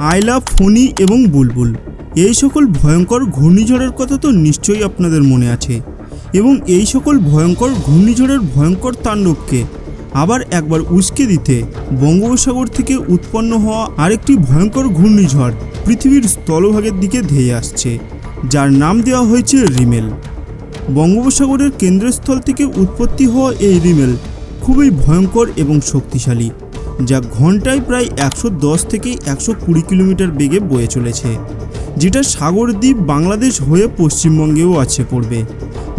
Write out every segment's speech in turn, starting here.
আয়লা, ফণি এবং বুলবুল। এই সকল ভয়ঙ্কর ঘূর্ণিঝড়ের কথা তো নিশ্চয়ই আপনাদের মনে আছে। এবং এই সকল ভয়ঙ্কর ঘূর্ণিঝড়ের ভয়ঙ্কর তাণ্ডবকে আবার একবার উস্কে দিতে বঙ্গোপসাগর থেকে উৎপন্ন হওয়া আরেকটি ভয়ঙ্কর ঘূর্ণিঝড় পৃথিবীর স্থলভাগের দিকে ধেয়ে আসছে, যার নাম দেওয়া হয়েছে রিমেল। বঙ্গোপসাগরের কেন্দ্রস্থল থেকে উৎপত্তি হওয়া এই রিমেল খুবই ভয়ঙ্কর এবং শক্তিশালী। যা ঘন্টায় প্রায় একশো দশ থেকে একশো কুড়ি কিলোমিটার বেগে বয়ে চলেছে, যেটা সাগরদ্বীপ বাংলাদেশ হয়ে পশ্চিমবঙ্গেও আছে পড়বে।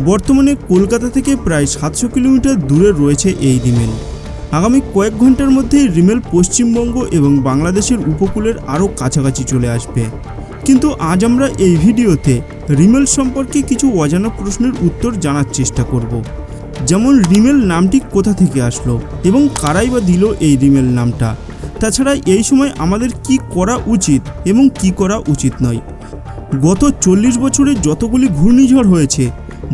বর্তমানে কলকাতা থেকে প্রায় সাতশো কিলোমিটার দূরে রয়েছে এই রিমেল। আগামী কয়েক ঘণ্টার মধ্যেই রিমেল পশ্চিমবঙ্গ এবং বাংলাদেশের উপকূলের আরও কাছাকাছি চলে আসবে। কিন্তু আজ আমরা এই ভিডিওতে রিমেল সম্পর্কে কিছু অজানা প্রশ্নের উত্তর জানার চেষ্টা করব। যেমন রিমেল নামটি কোথা থেকে আসলো এবং কারাই বা দিল এই রিমেল নামটা। তাছাড়া এই সময় আমাদের কি করা উচিত এবং কি করা উচিত নয়। গত চল্লিশ বছরে যতগুলি ঘূর্ণিঝড় হয়েছে,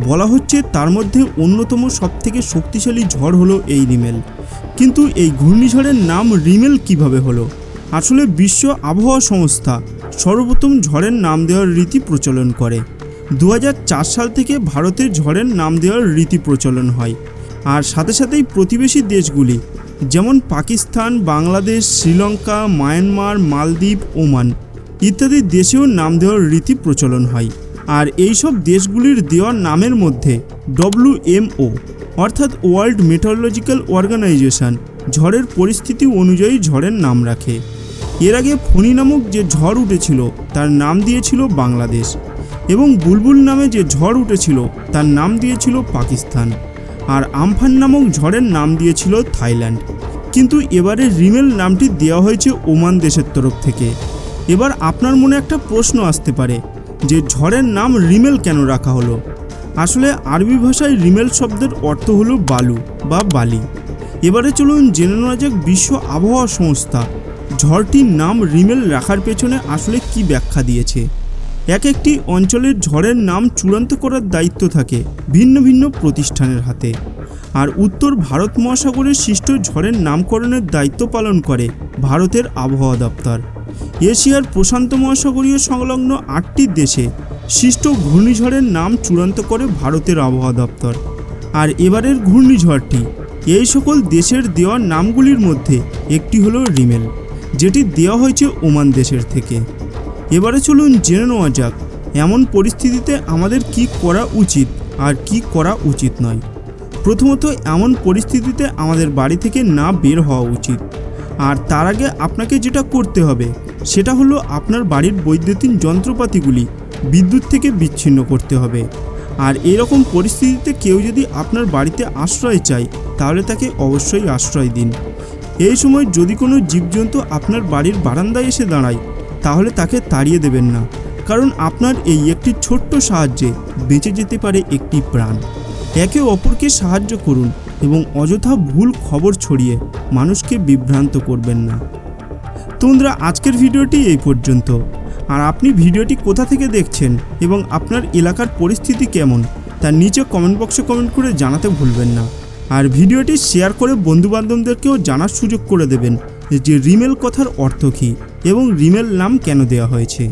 বলা হচ্ছে তার মধ্যে অন্যতম সবথেকে শক্তিশালী ঝড় হলো এই রিমেল। কিন্তু এই ঘূর্ণিঝড়ের নাম রিমেল কীভাবে হলো? আসলে বিশ্ব আবহাওয়া সংস্থা সর্বপ্রথম ঝড়ের নাম দেওয়ার রীতি প্রচলন করে। দু হাজার চার সাল থেকে ভারতের ঝড়ের নাম দেওয়ার রীতি প্রচলন হয়। আর সাথে সাথেই প্রতিবেশী দেশগুলি, যেমন পাকিস্তান, বাংলাদেশ, শ্রীলঙ্কা, মায়ানমার, মালদ্বীপ, ওমান ইত্যাদি দেশেও নাম দেওয়ার রীতি প্রচলন হয়। আর এইসব দেশগুলির দেওয়া নামের মধ্যে ডব্লিউএমও অর্থাৎ ওয়ার্ল্ড মেটোরোলজিক্যাল অর্গানাইজেশন, ঝড়ের পরিস্থিতি অনুযায়ী ঝড়ের নাম রাখে। এর আগে ফণি নামক যে ঝড় উঠেছিল, তার নাম দিয়েছিল বাংলাদেশ। এবং বুলবুল নামে যে ঝড় উঠেছিল, তার নাম দিয়েছিল পাকিস্তান। আর আমফান নামক ঝড়ের নাম দিয়েছিল থাইল্যান্ড। কিন্তু এবারে রিমেল নামটি দেওয়া হয়েছে ওমান দেশের তরফ থেকে। এবার আপনার মনে একটা প্রশ্ন আসতে পারে, যে ঝড়ের নাম রিমেল কেন রাখা হলো? আসলে আরবি ভাষায় রিমেল শব্দের অর্থ হলো বালু বা বালি। এবারে চলুন জেনে নেওয়া যাক বিশ্ব আবহাওয়া সংস্থা, ঝড়টির নাম রিমেল রাখার পেছনে আসলে কি ব্যাখ্যা দিয়েছে। এক একটি অঞ্চলের ঝড়ের নাম চূড়ান্ত করার দায়িত্ব থাকে ভিন্ন ভিন্ন প্রতিষ্ঠানের হাতে। আর উত্তর ভারত মহাসাগরের সৃষ্ট ঝড়ের নামকরণের দায়িত্ব পালন করে ভারতের আবহাওয়া দপ্তর। এশিয়ার প্রশান্ত মহাসাগরীয় সংলগ্ন আটটি দেশে সৃষ্ট ঘূর্ণিঝড়ের নাম চূড়ান্ত করে ভারতের আবহাওয়া দপ্তর। আর এবারের ঘূর্ণিঝড়টি এই সকল দেশের দেওয়া নামগুলির মধ্যে একটি হলো রিমেল, যেটি দেওয়া হয়েছে ওমান দেশের থেকে। এবারে চলুন জেনে নেওয়া যাক, এমন পরিস্থিতিতে আমাদের কি করা উচিত আর কি করা উচিত নয়। প্রথমত, এমন পরিস্থিতিতে আমাদের বাড়ি থেকে না বের হওয়া উচিত। আর তার আগে আপনাকে যেটা করতে হবে, সেটা হলো আপনার বাড়ির বৈদ্যুতিন যন্ত্রপাতিগুলি বিদ্যুৎ থেকে বিচ্ছিন্ন করতে হবে। আর এরকম পরিস্থিতিতে কেউ যদি আপনার বাড়িতে আশ্রয় চায়, তাহলে তাকে অবশ্যই আশ্রয় দিন। এই সময় যদি কোনো জীবজন্তু আপনার বাড়ির বারান্দায় এসে দাঁড়ায় তাহলে তাকে তাড়িয়ে দেবেন না, কারণ আপনার এই একটি ছোট্ট সাহায্যে বেঁচে যেতে পারে একটি প্রাণ। একে অপরকে সাহায্য করুন এবং অযথা ভুল খবর ছড়িয়ে মানুষকে বিভ্রান্ত করবেন না। তোমরা আজকের ভিডিওটি এই পর্যন্ত। আর আপনি ভিডিওটি কোথা থেকে দেখছেন এবং আপনার এলাকার পরিস্থিতি কেমন তার নিচে কমেন্ট বক্সে কমেন্ট করে জানাতে ভুলবেন না। আর ভিডিওটি শেয়ার করে বন্ধুবান্ধবদেরকেও জানার সুযোগ করে দেবেন, যে রিমেল কথার অর্থ কী। এবং রিমেল নাম কেন দেওয়া হয়েছে?